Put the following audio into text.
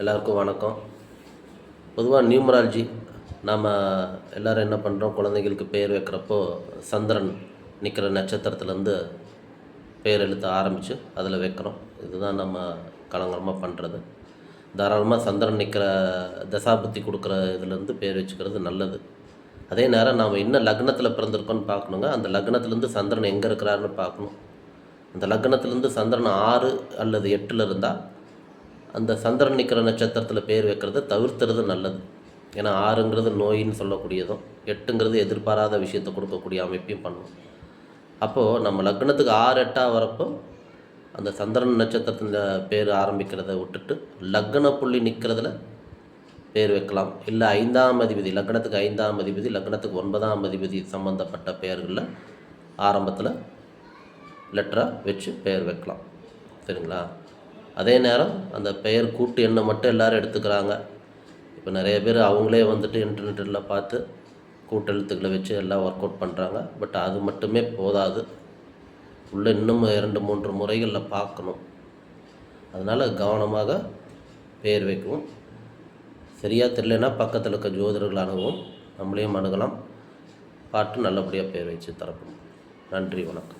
எல்லாருக்கும் வணக்கம். பொதுவாக நியூமராலஜி நாம் எல்லோரும் என்ன பண்ணுறோம் குழந்தைங்களுக்கு பேர் வைக்கிறப்போ சந்திரன் நிற்கிற நட்சத்திரத்துலேருந்து பேர் எழுத்த ஆரம்பித்து அதில் வைக்கிறோம். இதுதான் நம்ம கலங்கரமாக பண்ணுறது தாராளமாக சந்திரன் நிற்கிற தசாபுத்தி கொடுக்குற இதுலேருந்து பேர் வச்சுக்கிறது நல்லது. அதே நேரம் நாம் இன்னும் லக்னத்தில் பிறந்திருக்கோன்னு பார்க்கணுங்க. அந்த லக்னத்துலேருந்து சந்திரன் எங்கே இருக்கிறாருன்னு பார்க்கணும். அந்த லக்னத்துலேருந்து சந்திரன் ஆறு அல்லது எட்டில் இருந்தால் அந்த சந்திரன் நிற்கிற நட்சத்திரத்தில் பேர் வைக்கிறத தவிர்த்துறது நல்லது. ஏன்னா ஆறுங்கிறது நோயின்னு சொல்லக்கூடியதும் எட்டுங்கிறது எதிர்பாராத விஷயத்தை கொடுக்கக்கூடிய அமைப்பையும் பண்ணும். அப்போது நம்ம லக்னத்துக்கு ஆறு எட்டாக வரப்போ அந்த சந்திரன் நட்சத்திரத்தில் பேர் ஆரம்பிக்கிறத விட்டுட்டு லக்ன புள்ளி நிற்கிறதுல பேர் வைக்கலாம். இல்லை ஐந்தாம் அதிபதி லக்னத்துக்கு ஐந்தாம் அதிபதி லக்னத்துக்கு ஒன்பதாம் அதிபதி சம்மந்தப்பட்ட பெயர்களில் ஆரம்பத்தில் லெட்டராக வச்சு பெயர் வைக்கலாம். சரிங்களா? அதே நேரம் அந்த பெயர் கூட்டு எண்ணை மட்டும் எல்லோரும் எடுத்துக்கிறாங்க. இப்போ நிறைய பேர் அவங்களே வந்துட்டு இன்டர்நெட்டில் பார்த்து கூட்டெழுத்துக்களை வச்சு எல்லாம் ஒர்க் அவுட் பண்ணுறாங்க பட் அது மட்டுமே போதாது. உள்ளே இன்னும் இரண்டு மூன்று முறைகளில் பார்க்கணும். அதனால் கவனமாக பெயர் வைக்கவும். சரியாக தெரியலனா பக்கத்தில் இருக்க ஜோதிடர்கள் அணுகவும். நம்மளையும் அணுகலாம். பாட்டு நல்லபடியாக பெயர் வச்சு தரப்படும். நன்றி வணக்கம்.